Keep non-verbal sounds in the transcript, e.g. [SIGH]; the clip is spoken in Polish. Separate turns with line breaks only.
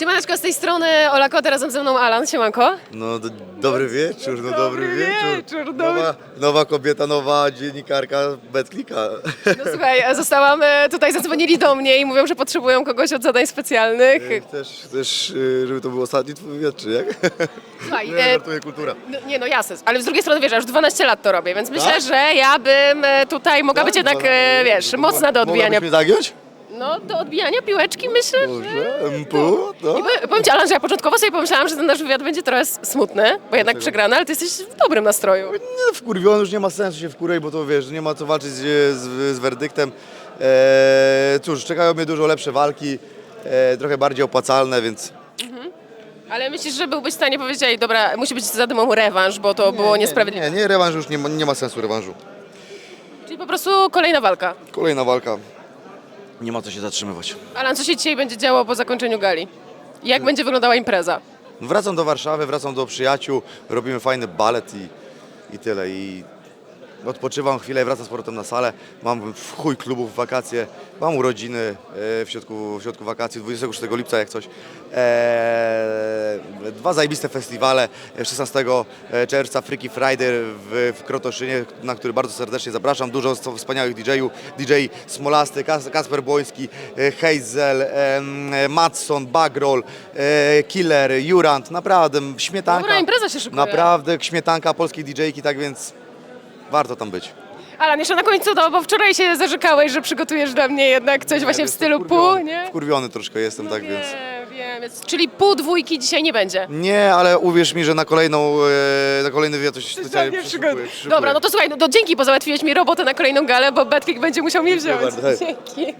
Siemaneczko, z tej strony Ola Kote, razem ze mną Alan, siemanko.
No, d- dobry wieczór, no dobry,
Dobry
wieczór.
wieczór, dobry-
Nowa, nowa kobieta, nowa dziennikarka Betklika.
No słuchaj, e, zostałam, e, tutaj zadzwonili do mnie i mówią, że potrzebują kogoś od zadań specjalnych.
Chcesz, chcesz, y, żeby to był ostatni twój wywiad, czy jak?
Słuchaj,
Nie,
e,
żartuję, kultura.
no, nie no jasne, ale z drugiej strony wiesz, ja już 12 lat to robię, więc myślę,
Tak?
że ja bym e, tutaj mogła być jednak, e, wiesz, mocna do odbijania.
Mogłabyś mnie zagiąć?
No, do odbijania piłeczki myślę, że...
Dobrze, mpu, no.
I powiem- powiem ci, Alan, że ja początkowo sobie pomyślałam, że ten nasz wywiad będzie trochę s- smutny, bo jednak przegrany, ale ty jesteś w dobrym nastroju.
Nie, wkurwiony już nie ma sensu się wkurwiać, bo to wiesz, nie ma co walczyć z, z, z werdyktem. Eee, cóż, czekają mnie dużo lepsze walki, e, trochę bardziej opłacalne, więc
Ale myślisz, że byłbyś w stanie powiedzieć, ej, dobra, musi być za dymą rewanż, bo to było niesprawiedliwe.
Nie, nie, rewanż już nie ma, nie ma sensu rewanżu.
Czyli po prostu kolejna walka.
Kolejna walka. Nie ma co się zatrzymywać.
Alan, co się dzisiaj będzie działo po zakończeniu gali? Jak będzie wyglądała impreza?
Wracam do Warszawy, wracam do przyjaciół, robimy fajny balet i, i tyle. I odpoczywam chwilę, wracam z powrotem na salę. Mam w chuj klubów w wakacje, mam urodziny e, w środku, w środku wakacji, 26 lipca jak coś. E, dwa zajebiste festiwale, e, 16 czerwca Freaky Friday w, w Krotoszynie, na który bardzo serdecznie zapraszam. Dużo wspaniałych DJ-ów, DJ Smolasty, Kas- Kasper Błoński, e, Hazel, e, Matson, Bagrol, e, Killer, Jurant, naprawdę śmietanka.
Dobra impreza się szykuje.
Naprawdę śmietanka polskiej DJ-ki, tak więc warto tam być.
Alan, jeszcze na końcu, no, bo wczoraj się zarzekałeś, że przygotujesz dla mnie jednak coś właśnie w stylu pół, nie?
Wkurwiony troszkę jestem, tak
wiem,
więc.
wiem, więc, czyli pół dwójki dzisiaj nie będzie.
Nie, ale uwierz mi, że na kolejną, e, na kolejny wywiad coś specjalnie
Pewnie
przyszykuję, przyszykuję.
Dobra, no to słuchaj, no, to dzięki, bo załatwiłeś mi robotę na kolejną galę, bo Betkick będzie musiał mnie wziąć.
bardzo, hej. [LAUGHS]
Dzięki.